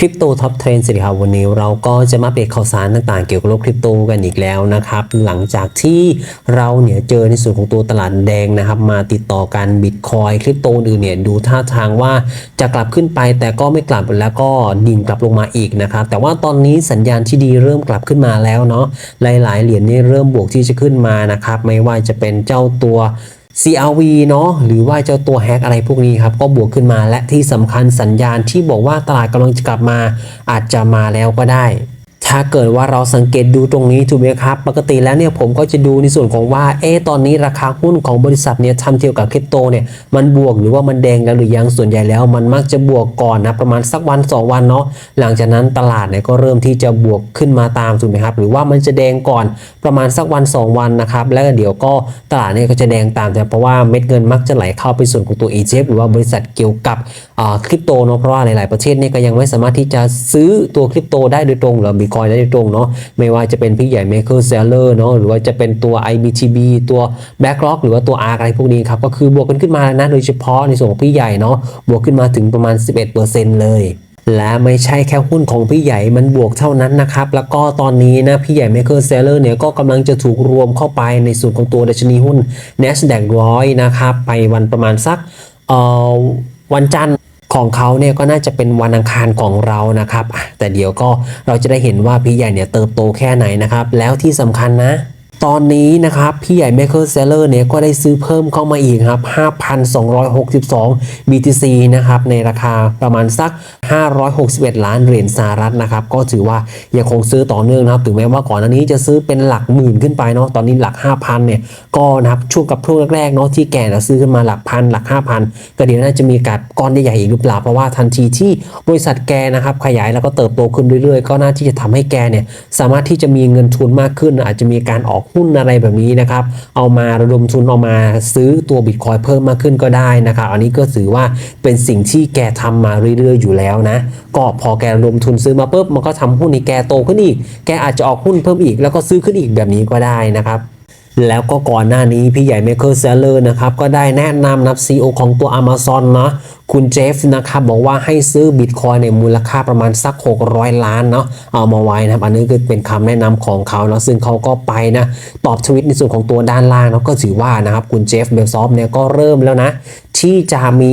คริปโตท็อปเทรนสิครับวันนี้เราก็จะมาเปดข่าวสารต่างๆ เกี่ยวกับโลกคริปโตกันอีกแล้วนะครับ หลังจากที่เราเนี่ยเจอในส่วนของตัวตลาดแดงนะครับ มาติดต่อกันบิตคอยคริปโตอื่นเนี่ยดูท่าทางว่าจะกลับขึ้นไปแต่ก็ไม่กลับแล้วก็ดิ่งกลับลงมาอีกนะครับ แต่ว่าตอนนี้สัญญาณที่ดีเริ่มกลับขึ้นมาแล้วเนาะหลายๆ เหรียญนี่เริ่มบวกที่จะขึ้นมานะครับ ไม่ว่าจะเป็นเจ้าตัว CRV เนาะหรือว่าเจ้าตัวแฮกอะไรพวกนี้ครับ ก็บวกขึ้นมาและที่สำคัญสัญญาณที่บอกว่าตลาดกำลังจะกลับมาอาจจะมาแล้วก็ได้ ถ้าเกิดว่าเราสังเกตดูตรงนี้ถูกไหมครับ ปกติแล้วเนี่ยผมก็จะดูในส่วนของว่า เอ๊ตอนนี้ราคาหุ้นของบริษัทเนี่ยทำเกี่ยวกับคริปโตเนี่ยมันบวกหรือว่ามันแดงแล้วหรือยังส่วนใหญ่แล้ว มันมักจะบวกก่อนนะประมาณสักวัน 2 วันเนาะหลังจากนั้นตลาดเนี่ยก็เริ่มที่จะบวกขึ้นมาตามถูกไหมครับ หรือว่ามันจะแดงก่อนประมาณสักวัน 2 วันนะครับแล้วเดี๋ยวก็ตลาดเนี่ยก็จะแดงตามแต่เพราะว่าเม็ดเงินมักจะไหลเข้าไปส่วนของตัว ETF หรือว่าบริษัทเกี่ยวกับคริปโตเนาะเพราะว่าหลาย ๆประเทศเนี่ยก็ยังไม่สามารถที่จะซื้อตัวคริปโตได้โดยตรงหรือบิตคอยได้ตรงเนาะไม่ว่าจะเป็นพี่ใหญ่ Maker Seller เนาะหรือว่าจะเป็นตัว IBTB ตัว Backlog หรือว่าตัว ARK อะไรพวกนี้ครับก็คือบวกกันขึ้นมานะโดยเฉพาะในส่วนของพี่ใหญ่เนาะบวกขึ้นมาถึงประมาณ 11%เลยและไม่ใช่แค่หุ้นของพี่ใหญ่มันบวกเท่านั้นนะครับ แล้วก็ตอนนี้นะพี่ใหญ่ Maker Seller เนี่ยก็กำลังจะถูกรวมเข้าไปในส่วนของตัวดัชนีหุ้น NASDAQ 100 นะครับ ไปวันประมาณสักเอ่อวันจันทร์ ของเขาเนี่ยก็น่าจะเป็นวันอังคารของเรานะครับ แต่เดี๋ยวก็เราจะได้เห็นว่าพี่ใหญ่เนี่ยเติบโตแค่ไหนนะครับ แล้วที่สำคัญนะ ตอนนี้นะครับพี่ใหญ่ Maker Seller เนี่ยก็ได้ซื้อเพิ่มเข้ามาอีกครับ 5,262 BTC นะครับในราคาประมาณสัก 561 ล้านเหรียญสหรัฐนะครับก็ถือว่ายังคงซื้อต่อเนื่องนะครับถึงแม้ว่าก่อนหน้านี้จะซื้อเป็นหลักหมื่นขึ้นไปเนาะตอนนี้หลัก 5,000เนี่ยก็นะครับช่วงกับช่วงแรกๆเนาะที่แก่จะซื้อขึ้นมาหลักพันหลัก 5,000 ก็เดี๋ยวน่าจะมีการก้อนใหญ่ๆอีกหรือเปล่าเพราะว่าทันทีที่บริษัทแกนะครับขยายแล้วก็เติบโตขึ้นเรื่อยๆ ก็น่าที่จะทำให้แกเนี่ยสามารถที่จะมีเงินทุนมากขึ้นอาจจะมีการออกหุ้นอะไรแบบนี้นะครับ เอามาระดมทุนเอามาซื้อตัวบิตคอยเพิ่มมากขึ้นก็ได้นะครับอันนี้ก็ถือว่าเป็นสิ่งที่แกทำมาเรื่อยๆอยู่แล้วนะ ก็พอแกระดมทุนซื้อมาปุ๊บมันก็ทำหุ้นในแกโตขึ้นอีก แกอาจจะออกหุ้นเพิ่มอีก แล้วก็ซื้อขึ้นอีกแบบนี้ก็ได้นะครับ แล้วก็ก่อนหน้านี้พี่ใหญ่ไมเคิลเซเลอร์นะครับก็ได้แนะนำนับ CEO ของตัว Amazon นะคุณเจฟนะครับบอกว่าให้ซื้อบิตคอยในมูลค่าประมาณสัก 600 ล้านเนาะเอามาไว้นะครับ อันนี้คือเป็นคำแนะนำของเขาเนาะซึ่งเขาก็ไปนะ ตอบทวิตในส่วนของตัวด้านล่างเนาะก็ถือว่านะครับ คุณเจฟเบลซอฟเนี่ยก็เริ่มแล้วนะ ที่จะมี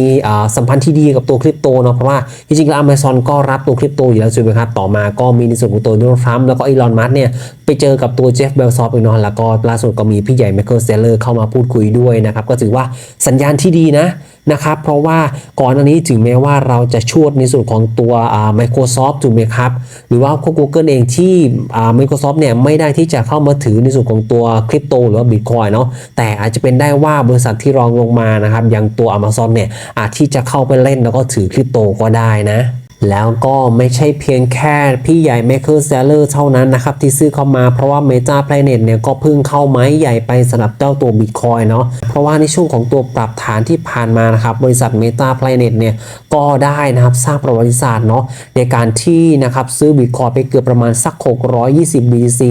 สัมพันธ์ที่ดีกับตัวคริปโตเนาะเพราะว่าจริงๆแล้วอเมซอนก็รับตัวคริปโตอยู่แล้วใช่ไหมครับต่อมาก็มีในส่วนของตัวโดนัลด์ทรัมป์แล้วก็อีลอนมัสเนี่ยไปเจอกับตัวเจฟเบลซอฟอีกเนาะแล้วก็ล่าสุดก็มีพี่ใหญ่ไมเคิลเซเลอร์เข้ามาพูดคุยด้วยนะครับก็ถือว่าสัญญาณที่ดีนะ นะครับ เพราะว่าก่อนอันนี้ถึงแม้ว่าเราจะชวดในส่วนของตัว Microsoft ถูกไหมครับ หรือว่าพวก Google เองที่ Microsoft เนี่ยไม่ได้ที่จะเข้ามาถือในส่วนของตัวคริปโตหรือว่า Bitcoin เนาะแต่อาจจะเป็นได้ว่าบริษัทที่รองลงมานะครับอย่างตัว Amazon เนี่ยอาจที่จะเข้าไปเล่นแล้วก็ถือคริปโตก็ได้นะ แล้วก็ไม่ใช่เพียงแค่พี่ใหญ่ Maker Seller เท่านั้นนะครับ ที่ซื้อเข้ามาเพราะว่า Meta Planet เนี่ยก็เพิ่งเข้าไม้ใหญ่ไปสำหรับเจ้าตัว Bitcoin เนาะเพราะว่าในช่วงของตัวปรับฐานที่ผ่านมานะครับ บริษัท Meta Planet เนี่ยก็ได้นะครับสร้างประวัติศาสตร์เนาะในการที่นะครับซื้อ Bitcoin ไปเกือบประมาณสัก 620 BTC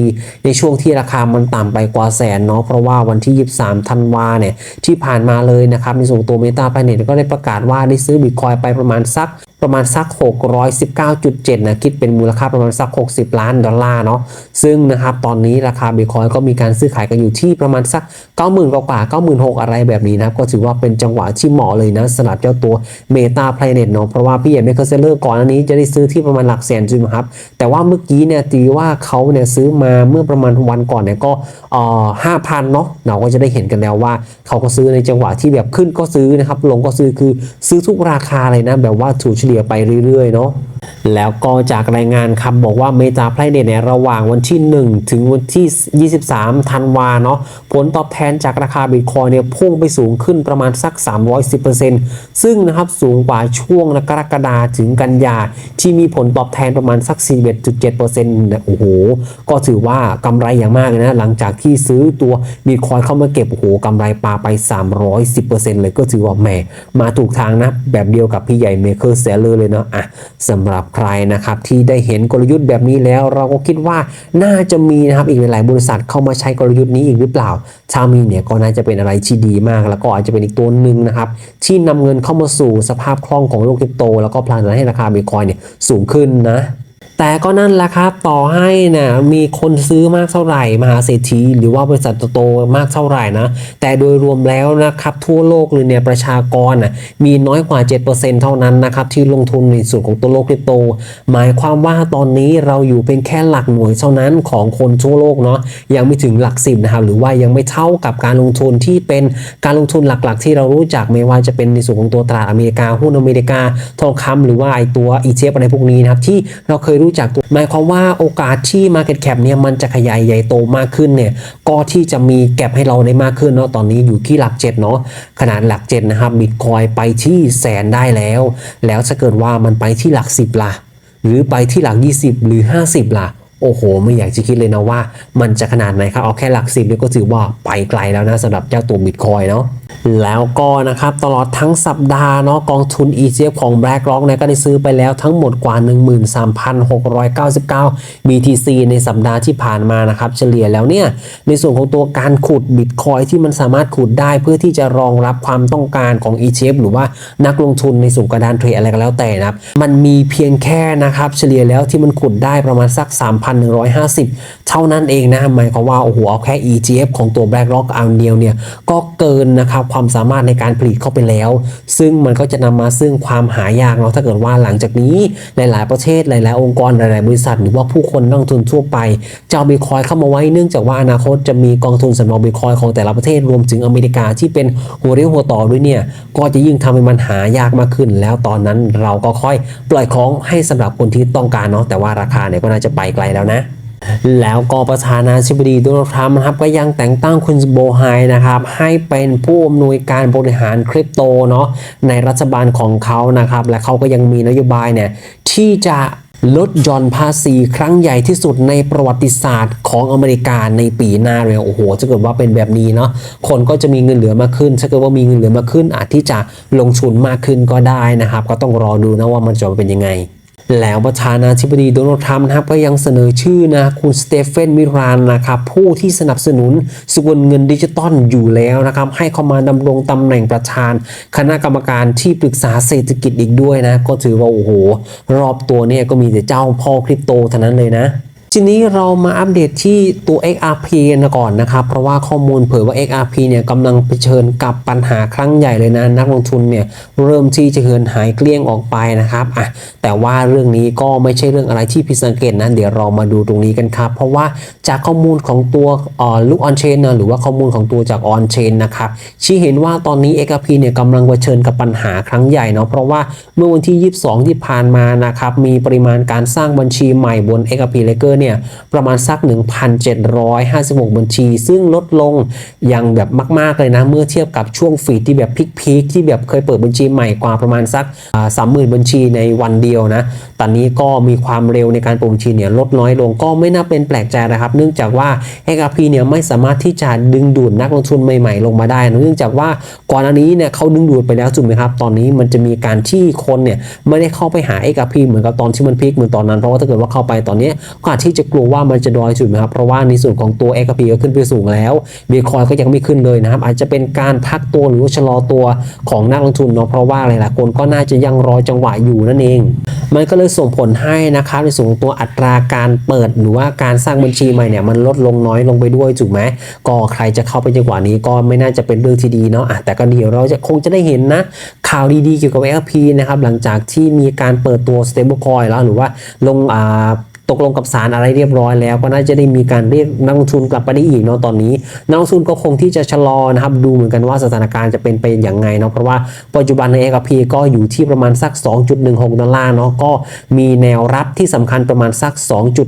ในช่วงที่ราคามันต่ำไปกว่าแสนเนาะเพราะว่าวันที่ 23 ธันวาเนี่ยที่ผ่านมาเลยนะครับในส่วนตัว Meta Planet ก็ได้ประกาศว่าได้ซื้อ Bitcoin ไปประมาณสัก ประมาณสัก 619.7 นะคิดเป็นมูลค่าประมาณสัก 60 ล้านดอลลาร์เนาะซึ่งนะครับตอนนี้ราคาบิตคอยก็มีการซื้อขายกันอยู่ที่ประมาณสัก 90,000 กว่า96,000 อะไรแบบนี้นะก็ถือว่าเป็นจังหวะที่เหมาะเลยนะสำหรับเจ้าตัว Meta Planet เนาะเพราะว่าพี่ใหญ่เมคเซเลอร์ก่อนอันนี้จะได้ซื้อที่ประมาณหลักแสนจริงไหมครับแต่ว่าเมื่อกี้เนี่ยตีว่าเขาเนี่ยซื้อมาเมื่อประมาณวันก่อนเนี่ยก็เอ่อ5,000เนาะเราก็จะได้เห็นกันแล้วว่าเขาก็ซื้อในจังหวะที่แบบขึ้นก็ซื้อนะครับลงก็ซื้อคือซื้อทุกราคาเลยนะแบบว่าถูกเฉลี่ยไปเรื่อยๆเนาะ แล้วก็จากรายงานครับบอกว่าเมตาไพรเดในระหว่างวันที่ 1 ถึงวันที่ 23 ธันวาเนาะผลตอบแทนจากราคาบิตคอยเนี่ยพุ่งไปสูงขึ้นประมาณสัก 310%ซึ่งนะครับสูงกว่าช่วงกรกฎาถึงกันยา ที่มีผลตอบแทนประมาณสัก 41.7%นะโอ้โห ก็ถือว่ากำไรอย่างมากเลยนะ หลังจากที่ซื้อตัวบิตคอยเข้ามาเก็บโอ้โหกำไรปาไป 310%เลยก็ถือว่าแหมมาถูกทางนะ แบบเดียวกับพี่ใหญ่เมเคอร์เซลเลอร์เลยเนาะอะสำหรับหรับใครนะครับที่ได้เห็นกลยุทธ์แบบนี้แล้วเราก็คิดว่าน่าจะมีนะครับอีกหลาย ๆ บริษัทเข้ามาใช้กลยุทธ์นี้อีกหรือเปล่า ถ้ามีเนี่ยก็น่าจะเป็นอะไรที่ดีมาก แล้วก็อาจจะเป็นอีกตัวหนึ่งนะครับที่นำเงินเข้ามาสู่สภาพคล่องของโลกคริปโต แล้วก็พลังดันให้ราคาบิตคอยเนี่ยสูงขึ้นนะ แต่ก็นั่นแหละครับต่อให้นะมีคนซื้อมากเท่าไหร่มหาเศรษฐีหรือว่าบริษัทโตมากเท่าไหร่นะแต่โดยรวมแล้วนะครับทั่วโลกเลยเนี่ยประชากรนะมีน้อยกว่า 7%เท่านั้นนะครับที่ลงทุนในส่วนของตัวโลกคริปโต หมายความว่าตอนนี้เราอยู่เป็นแค่หลักหน่วยเท่านั้นของคนทั่วโลกเนาะยังไม่ถึงหลักสิบนะครับหรือว่ายังไม่เท่ากับการลงทุนที่เป็นการลงทุนหลักๆ ที่เรารู้จักไม่ว่าจะเป็นในส่วนของตัวตลาดอเมริกาหุ้นอเมริกาทองคำหรือว่าไอตัว ETF อะไรพวกนี้นะครับที่เราเคยรู้จักตัวหมายความว่าโอกาสที่ Market Cap เนี่ยมันจะขยายใหญ่โตมากขึ้นเนี่ยก็ที่จะมีแก็บให้เราได้มากขึ้นเนาะตอนนี้อยู่ที่หลัก7เนาะขนาดหลัก7นะครับบิตคอยไปที่แสนได้แล้ว แล้วถ้าเกิดว่ามันไปที่หลัก 10ล่ะ หรือไปที่หลัก 20 หรือ 50 ล่ะโอ้โห ไม่อยากจะคิดเลยนะว่า มันจะขนาดไหนครับ เอาแค่หลักสิบเนี่ยก็ถือว่าไปไกลแล้วนะสำหรับเจ้าตัวบิตคอยเนาะ แล้วก็นะครับตลอดทั้งสัปดาห์เนาะกองทุน ETF ของ BlackRock นี่ยก็ได้ซื้อไปแล้วทั้งหมดกว่า 13,699 BTC ในสัปดาห์ที่ผ่านมานะครับเฉลี่ยแล้วเนี่ยในส่วนของตัวการขุดบิตคอยที่มันสามารถขุดได้เพื่อที่จะรองรับความต้องการของ ETF หรือว่านักลงทุนในส่วนกระดานเทรดอะไรก็แล้วแต่นะครับมันมีเพียงแค่นะครับเฉลี่ยแล้วที่มันขุดได้ประมาณสัก 3,150 เท่านั้นเองนะหมายความว่าโอ้โหเอาแค่ ETF ของตัว BlackRock อันเดียวเนี่ยก็เกินนะครับความสามารถในการผลิตเข้าไปแล้ว ซึ่งมันก็จะนำมาซึ่งความหายากเนาะถ้าเกิดว่าหลังจากนี้หลายๆประเทศหลายๆ องค์กรหลายๆ บริษัท หรือว่าผู้คนนักลงทุนทั่วไปจะเอาบิตคอยเข้ามาไว้เนื่องจากว่าอนาคตจะมีกองทุนสำรองบิตคอยของแต่ละประเทศรวมถึงอเมริกาที่เป็นหัวเรี่ยวหัวต่อด้วยเนี่ยก็จะยิ่งทำให้มันหายากมากขึ้น แล้วตอนนั้นเราก็ค่อยปล่อยของให้สำหรับคนที่ต้องการเนาะแต่ว่าราคาเนี่ยก็น่าจะไปไกลแล้วนะ แล้วก็ประธานาธิบดีโดนัลด์ทรัมป์นะครับก็ยังแต่งตั้งคุณโบไฮนะครับให้เป็นผู้อำนวยการบริหารคริปโตเนาะในรัฐบาลของเขานะครับ และเขาก็ยังมีนโยบายเนี่ยที่จะลดหย่อนภาษีครั้งใหญ่ที่สุดในประวัติศาสตร์ของอเมริกาในปีหน้าเลยโอ้โหถ้าเกิดว่าเป็นแบบนี้เนาะคนก็จะมีเงินเหลือมากขึ้น ถ้าเกิดว่ามีเงินเหลือมากขึ้น อาจที่จะลงทุนมากขึ้นก็ได้นะครับ ก็ต้องรอดูนะว่ามันจะเป็นยังไง แล้วประธานาธิบดีโดนัลด์ทรัมป์นะครับก็ยังเสนอชื่อนะคุณสเตเฟนมิรานนะครับผู้ที่สนับสนุนสกุลเงินดิจิตอลอยู่แล้วนะครับให้เข้ามาดำรงตำแหน่งประธาน คณะกรรมการที่ปรึกษาเศรษฐกิจอีกด้วยนะ ก็ถือว่าโอ้โห รอบตัวเนี่ยก็มีแต่เจ้าพ่อคริปโตเท่านั้นเลยนะ ทีนี้เรามาอัปเดตที่ตัว XRP กันก่อนนะครับ เพราะว่าข้อมูลเผยว่า XRP เนี่ยกำลังเผชิญกับปัญหาครั้งใหญ่เลยนะ นักลงทุนเนี่ยเริ่มที่จะเหินหายเกลี้ยงออกไปนะครับอะแต่ว่าเรื่องนี้ก็ไม่ใช่เรื่องอะไรที่ผิดสังเกตนะเดี๋ยวเรามาดูตรงนี้กันครับ เพราะว่าจากข้อมูลของตัวลูกออนเชนนะหรือว่าข้อมูลของตัวจากออนเชนนะครับชี้เห็นว่าตอนนี้ XRP เนี่ยกำลังเผชิญกับปัญหาครั้งใหญ่เนาะเพราะว่าเมื่อวันที่ 22 ที่ผ่านมานะครับมีปริมาณการสร้างบัญชีใหม่บน XRP Ledger เนี่ยประมาณสัก 1,756 บัญชี ซึ่งลดลงอย่างแบบมาก ๆ เลยนะ เมื่อเทียบกับช่วงฟีดที่แบบพีคๆที่แบบเคยเปิดบัญชีใหม่กว่าประมาณสักสามหมื่นบัญชีในวันเดียวนะตอนนี้ก็มีความเร็วในการเปิดบัญชีเนี่ยลดน้อยลงก็ไม่น่าเป็นแปลกใจนะครับ เนื่องจากว่า XRP เนี่ยไม่สามารถที่จะดึงดูดนักลงทุนใหม่ ๆ ลงมาได้นะเนื่องจากว่าก่อนอันนี้เนี่ยเขาดึงดูดไปแล้วถูกไหมครับ ตอนนี้มันจะมีการที่คนเนี่ยไม่ได้เข้าไปหา XRP เหมือนกับตอนที่มันพีคเหมือนตอนนั้นเพราะว่าถ้าเกิดว่าเข้าไปตอนนี้ก็อาจที่จะกลัวว่ามันจะดอยถูกไหมครับเพราะว่าในส่วนของตัว XRP ก็ขึ้นไปสูงแล้วบีคอยก็ยังไม่ขึ้นเลยนะครับ อาจจะเป็นการพักตัวหรือว่าชะลอตัวของนักลงทุนเนาะเพราะว่าหลายๆคนก็น่าจะยังรอจังหวะอยู่นั่นเอง มันก็เลยส่งผลให้นะครับในส่วนของตัวอัตราการเปิดหรือว่าการสร้างบัญชีใหม่เนี่ยมันลดลงน้อยลงไปด้วยถูกไหมก็ใครจะเข้าไปจังหวะนี้ก็ไม่น่าจะเป็นเรื่องที่ดีเนาะแต่ก็เดี๋ยวเราจะคงจะได้เห็นนะ ข่าวดีๆเกี่ยวกับ XP นะครับหลังจากที่มีการเปิดตัว stablecoin แล้วหรือว่าลงอ่า ตกลงกับศาลอะไรเรียบร้อยแล้ว ก็น่าจะได้มีการเรียกนักลงทุนกลับไปได้อีกเนาะตอนนี้นักลงทุนก็คงที่จะชะลอนะครับดูเหมือนกันว่าสถานการณ์จะเป็นไปอย่างไงเนาะเพราะว่าปัจจุบันใน XRP ก็อยู่ที่ประมาณสัก 2.16 ดอลลาร์เนาะก็มีแนวรับที่สำคัญประมาณสัก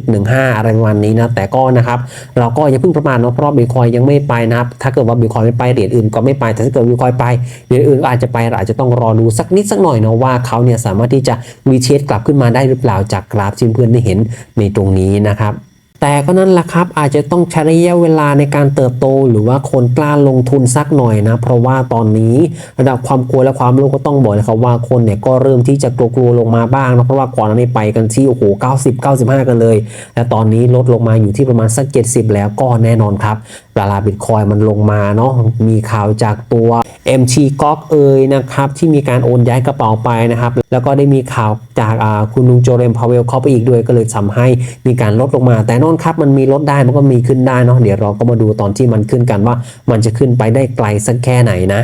2.15 อะไรประมาณนี้นะแต่ก็นะครับเราก็อย่าเพิ่งประมาทเนาะเพราะบิตคอยยังไม่ไปนะครับถ้าเกิดว่าบิตคอยไม่ไปเหรียญอื่นก็ไม่ไปแต่ถ้าเกิดบิตคอยไปเหรียญอื่นอาจจะไปเราอาจจะต้องรอดูสักนิดสักหน่อยเนาะว่าเขาเนี่ยสามารถที่จะรีเทสกลับขึ้นมาได้หรือเปล่าจากกราฟที่เพื่อนได้เห็นในตรงนี้นะครับ แต่ก็นั่นแหละครับอาจจะต้องใช้ระยะเวลาในการเติบโต หรือว่าคนกล้าลงทุนสักหน่อยนะ เพราะว่าตอนนี้ระดับความกลัวและความรู้ก็ต้องบอกเลยครับว่าคนเนี่ยก็เริ่มที่จะกลัวๆลงมาบ้างนะเพราะว่าก่อนหน้านี้ไปกันที่โอ้โห90 95 กันเลย แต่ตอนนี้ลดลงมาอยู่ที่ประมาณสัก 70 แล้วก็แน่นอนครับ ราคาบิตคอยมันลงมาเนาะมีข่าวจากตัว MT ก๊อกเอยนะครับที่มีการโอนย้ายกระเป๋าไปนะครับ แล้วก็ได้มีข่าวจากคุณลุงโจเรมพาวเวลเข้าไปอีกด้วยก็เลยทำให้มีการลดลงมา แต่นอนครับมันมีลดได้มันก็มีขึ้นได้เนาะเดี๋ยวเราก็มาดูตอนที่มันขึ้นกันว่ามันจะขึ้นไปได้ไกลสักแค่ไหนนะ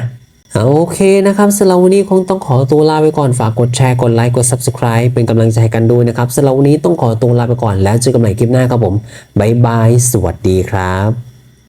โอเคนะครับสำหรับวันนี้คงต้องขอตัวลาไปก่อนฝากกดแชร์กดไลค์กด Subscribe เป็นกำลังใจกันด้วยนะครับสำหรับวันนี้ต้องขอตัวลาไปก่อนแล้วเจอกันใหม่คลิปหน้าครับผมบ๊ายบายสวัสดีครับ